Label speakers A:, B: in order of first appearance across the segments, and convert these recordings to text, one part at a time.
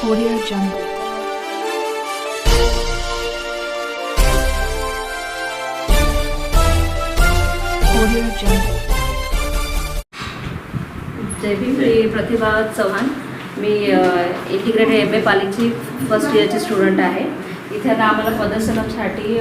A: Audio Jungle. Audio Jungle.
B: जय भीम मी प्रतिभा चव्हाण मी इंटिग्रेटेड एम ए पालिकची फर्स्ट इयरची स्टुडंट आहे इथे आता आम्हाला प्रदर्शनासाठी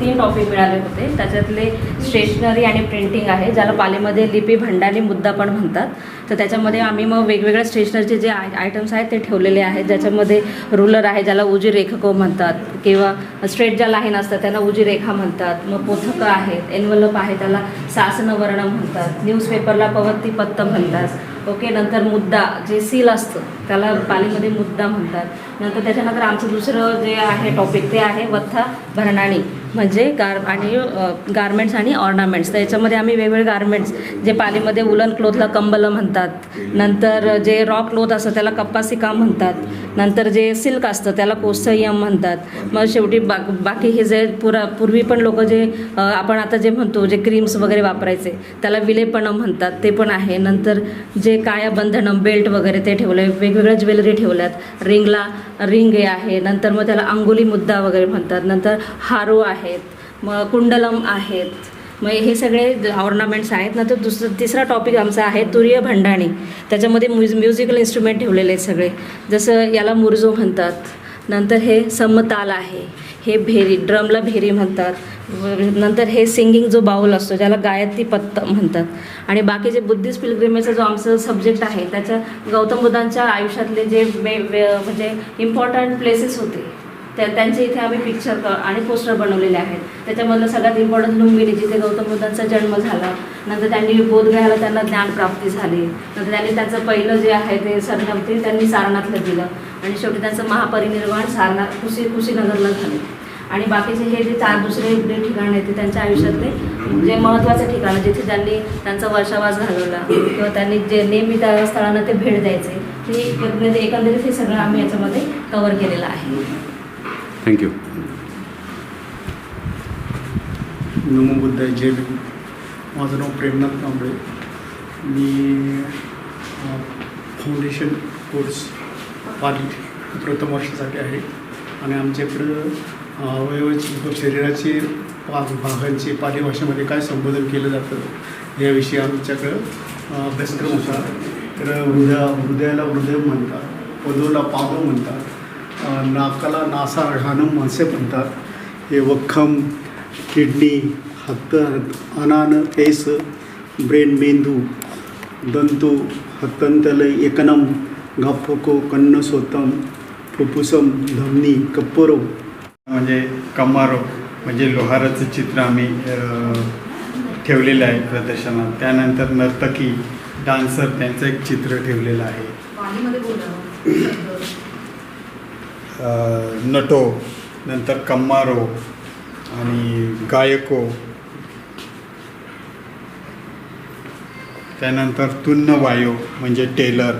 B: तीन टॉपिक मिळाले होते. त्याच्यातले स्टेशनरी आणि प्रिंटिंग आहे ज्याला पालीमध्ये लिपी भंडारी मुद्दा पण म्हणतात. तर त्याच्यामध्ये आम्ही मग वेगवेगळ्या स्टेशनरीचे जे आय आयटम्स आहेत ते ठेवलेले आहेत. ज्याच्यामध्ये रुलर आहे ज्याला उजी रेखको म्हणतात किंवा स्ट्रेट ज्या लाईन असतात त्यांना उजी रेखा म्हणतात. मग पोथकं आहेत एनवलप आहे त्याला सासनवर्ण म्हणतात. न्यूजपेपरला पवत्ती पत्त म्हणतात. ओके नंतर मुद्दा जे सील असतं त्याला पालीमध्ये मुद्दा म्हणतात. नंतर त्याच्यानंतर आमचं दुसरं जे आहे टॉपिक ते आहे वत्था भरणाणी. म्हणजे गार आणि गारमेंट्स आणि ऑर्नामेंट्स तर याच्यामध्ये आम्ही वेगवेगळे गारमेंट्स जे पालीमध्ये उलन क्लोथला कंबल म्हणतात. नंतर जे रॉ क्लोथ असतं त्याला कप्पासिका म्हणतात. नंतर जे सिल्क असतं त्याला कोसयम म्हणतात. मग शेवटी बा बाकी हे जे पुरा पूर्वी पण लोक जे आपण आता जे म्हणतो जे क्रीम्स वगैरे वापरायचे त्याला विलेपणं म्हणतात. ते पण आहे. नंतर जे काया बंधनं बेल्ट वगैरे ते ठेवलं आहे वेगवेगळ्या ज्वेलरी ठेवल्यात. रिंगला रिंग हे आहे. नंतर मग त्याला अंगुली मुद्दा वगैरे म्हणतात. नंतर हारो आहे. आहेत मग कुंडलम आहेत मग हे सगळे ऑर्नामेंट्स आहेत. ना तर दुसरं तिसरा टॉपिक आमचा आहे तुरीय भंडाणी. त्याच्यामध्ये म्युझ म्युझिकल इन्स्ट्रुमेंट ठेवलेले आहेत सगळे. जसं याला मुरजो म्हणतात नंतर हे समताल आहे हे भेरी ड्रमला भेरी म्हणतात नंतर हे सिंगिंग जो बाऊल असतो ज्याला गायत्री पत्त म्हणतात. आणि बाकीचे बुद्धिस्ट पिलग्रिमेचा जो आमचं सब्जेक्ट आहे त्याच्या गौतम बुद्धांच्या आयुष्यातले जे म्हणजे इम्पॉर्टंट प्लेसेस होते. त्या त्यांचे इथे आम्ही पिक्चर आणि पोस्टर बनवलेले आहेत. त्याच्यामधलं सगळ्यात इम्पॉर्टंट लुंबिनी जिथे गौतम बुद्धांचा जन्म झाला. नंतर त्यांनी बोधगयाला त्यांना ज्ञानप्राप्ती झाली. नंतर त्यांनी त्यांचं पहिलं जे आहे ते सरनाम ते त्यांनी सारनाथला दिलं. आणि शेवटी त्यांचं महापरिनिर्वाण सारनाथ कुशी कुशीनगरला झाले. आणि बाकीचे हे जे चार दुसरे जे ठिकाण आहेत ते त्यांच्या आयुष्यातले जे महत्त्वाचे ठिकाणं जिथे त्यांनी त्यांचा वर्षावास घालवला. किंवा त्यांनी जे नेहमी त्या स्थळांना ते भेट द्यायचे ते एकंदरीत हे सगळं आम्ही याच्यामध्ये कवर केलेलं आहे.
C: थँक्यू
D: नमो बुद्धाय जय भीम. माझं नाव प्रेमनाथ कांबळे. मी फाउंडेशन कोर्स पाली प्रथम वर्षासाठी आहे. आणि आमच्याकडं अ, अवयवाची शरीराचे पा भागांचे पाली भाषेमध्ये काय संबोधन केलं जातं याविषयी आमच्याकडं अभ्यासक्रम होता. तर हृदया हृदयाला हृदय म्हणतात पदोला पादो म्हणतात. नाकाला नासा घाणम असे म्हणतात. हे वख्खम किडनी हत्त अनान केस ब्रेन मेंदू दंतू हत्तंतल एकनम गाफको कन्न सोतम फुफ्फुसम धमनी कप्परो.
E: म्हणजे कमारो म्हणजे लोहाराचं चित्र आम्ही ठेवलेलं आहे प्रदर्शनात. त्यानंतर नर्तकी डान्सर त्यांचं एक चित्र ठेवलेलं आहे. नटो नंतर कम्मारो आणि गायको. त्यानंतर तुन्न वायो म्हणजे टेलर.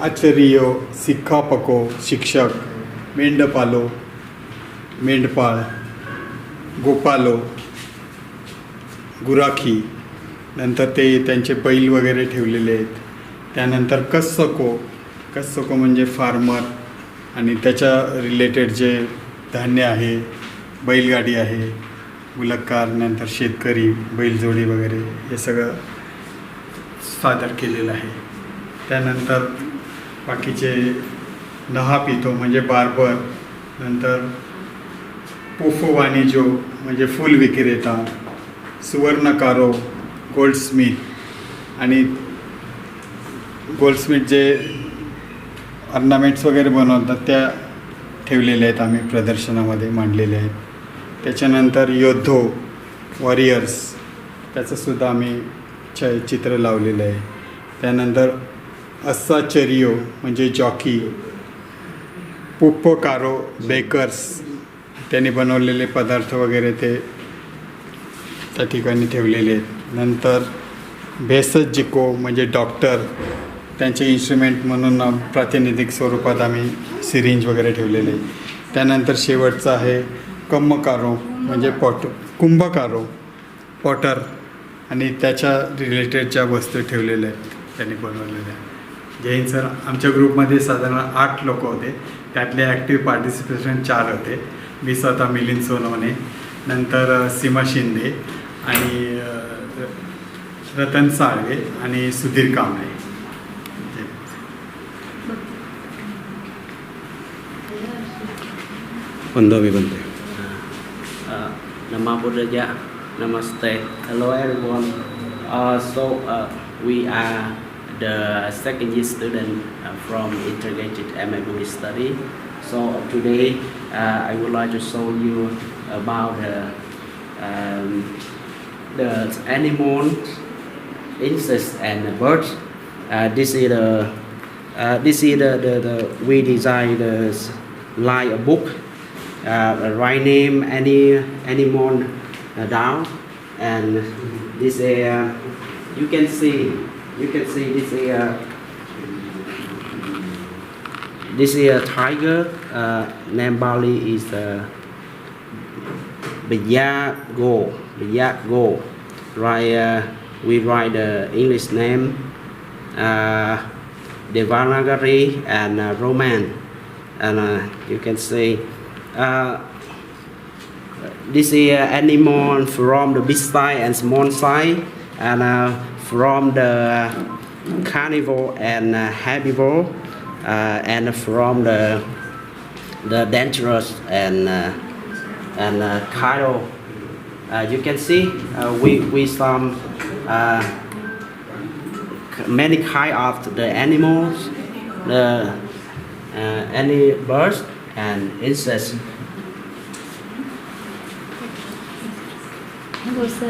E: आचरियो सिक्खापको शिक्षक मेंढपालो मेंढपाळ गोपालो गुराखी. नंतर ते त्यांचे बैल वगैरे ठेवलेले आहेत. त्यानंतर कस्सको कस्सको म्हणजे फार्मर आणि त्याच्या रिलेटेड जे धान्य आहे बैलगाडी आहे गुलक्कार नंतर शेतकरी बैलजोडी वगैरे हे सगळं सादर केलेलं आहे. त्यानंतर बाकीचे नहा पितो म्हणजे बार्बर नंतर पोफो वाणिजो म्हणजे फुल विक्रेता सुवर्णकारो गोल्डस्मिथ आणि गोल्डस्मिथ जे अर्नामेंट्स वगैरे बनवतात त्या ठेवलेल्या आहेत आम्ही प्रदर्शनामध्ये मांडलेले आहेत. त्याच्यानंतर योद्धो वॉरियर्स त्याचंसुद्धा आम्ही छ चित्र लावलेलं आहे. त्यानंतर अस्साचरियो म्हणजे जॉकी पुप्पकारो बेकर्स त्यांनी बनवलेले पदार्थ वगैरे ते त्या ठिकाणी ठेवलेले आहेत. नंतर भेसज जिको म्हणजे डॉक्टर त्यांचे इन्स्ट्रुमेंट म्हणून प्रातिनिधिक स्वरूपात आम्ही सिरिंज वगैरे ठेवलेले. त्यानंतर शेवटचं आहे कम्मकारो म्हणजे पॉट कुंभकारो पॉटर आणि त्याच्या रिलेटेड ज्या वस्तू ठेवलेल्या आहेत त्यांनी बनवलेल्या जैन सर आमच्या ग्रुपमध्ये साधारण आठ लोक होते. त्यातले ॲक्टिव्ह पार्टिसिपेशन चार होते. मी स्वतः मिलिंद सोनवणे नंतर सीमा शिंदे आणि रतन साळवे आणि Sudhir Kamble.
C: Pandami Bante.
F: Uh, Nama Namaste. Hello everyone. Uh, so uh, we are the second year student uh, from Integrated MA Buddhist Study. So today uh, I would like to show you about the um, the animals, insects and birds. Uh, this is the this is the, the, the we design the line a book uh, write name any animal uh, down. And this is uh, you can see you can see this is uh, this is a tiger uh, name Bali is uh, Biyago Biyago. Right uh, we write the English name uh, Devanagari and uh, Roman. And uh, you can see this is uh, animal from the big size and small size and uh, from the carnivore and uh, herbivore uh, and from the the dangerous and uh, and uh, cattle uh, you can see uh, we we some uh, many kind of the animals the uh, any birds and insects
G: Also,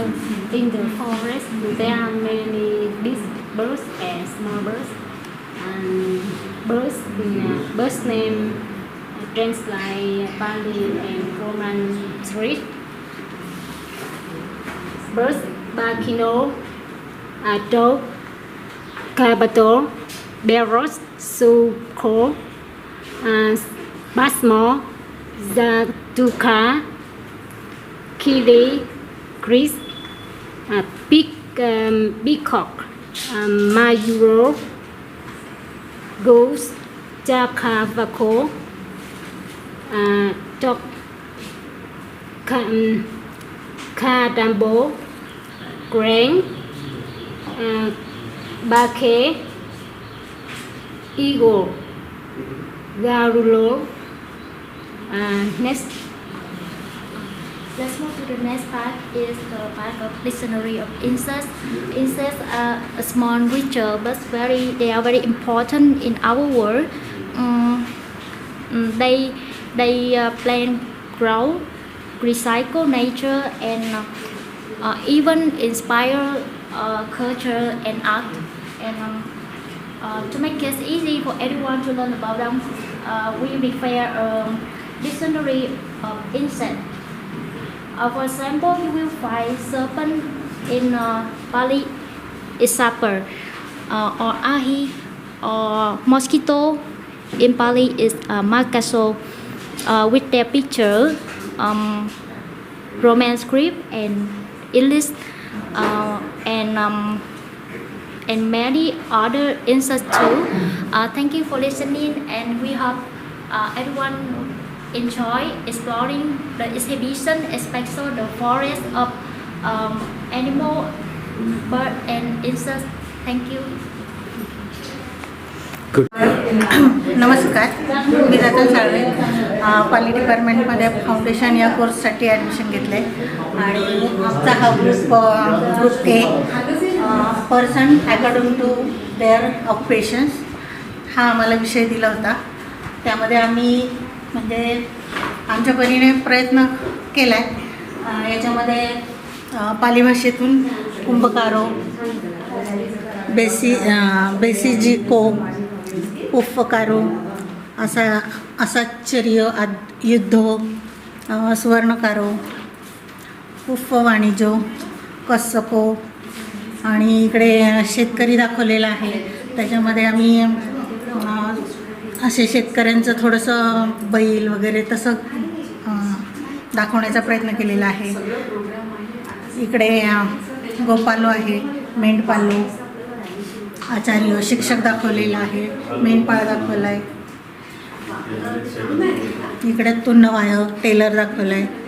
G: in the forest, there are many big birds and small birds. And birds, uh, birds name translate Bali and Roman street. Birds, Bakino, Ato, Cabato, Barros, Suko, uh, Basmo, Zatuka, Kili, Chris, uh, Big um, Peacock, um, Mayuro, Ghost, Jakavako, uh, Tok, um, Kadambo, Grain, uh, Bake, Eagle, Garulo, next
H: Let's move to the next part is the part of dictionary of insects. Insects are a small creature but very they are very important in our world. Mm, they they uh, plant, grow, recycle nature and uh, uh, even inspire uh, culture and art. And um, uh, to make it easy for everyone to learn about them, uh, we refer um, dictionary of insect. Uh, for example, you will find serpent in uh, Bali is sapper, uh, or ahi, or mosquito in Bali is uh, makaso, uh, with their picture, um, Roman script and English, uh, and um, and many other insects too. Uh, thank you for listening, and we hope uh, everyone enjoy exploring the exhibition, especially the forest of um, animal, bird, and insects. Thank you.
I: नमस्कार. मी रतन साळवे. पाली डिपार्टमेंटमध्ये foundation या कोर्ससाठी admission घेतले आणि आमचा हा group group a person according to their occupations हा आम्हाला विषय दिला होता. त्यामध्ये आम्ही म्हणजे आमच्या परीने प्रयत्न केला आहे याच्यामध्ये पालीभाषेतून पाली भाषेतून कुंभकारो बेसी अं, बेसिजिको उफकारो असा असाचर्य आद युद्धो सुवर्णकारो उफ वाणिज्यो कस्सको आणि इकडे शेतकरी दाखवलेला आहे. त्याच्यामध्ये आम्ही असे शेतकऱ्यांचं थोडंसं बैल वगैरे तसं दाखवण्याचा प्रयत्न केलेला आहे. इकडे गोपालो आहे मेंढपालो. आचार्य शिक्षक दाखवलेला आहे मेंढपाळ दाखवला आहे इकडे तुन्नवायक टेलर दाखवला आहे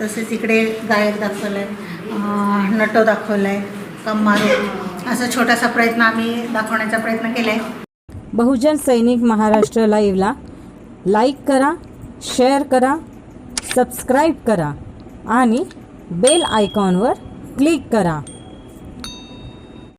I: तसेच इकडे गायक दाखवला आहे नटो दाखवला आहे कम्मारू. असा छोटासा प्रयत्न आम्ही दाखवण्याचा प्रयत्न केला आहे
C: बहुजन सैनिक महाराष्ट्र लाईव्हला लाईक करा शेअर करा सबस्क्राईब करा आणि बेल आयकॉनवर क्लिक करा.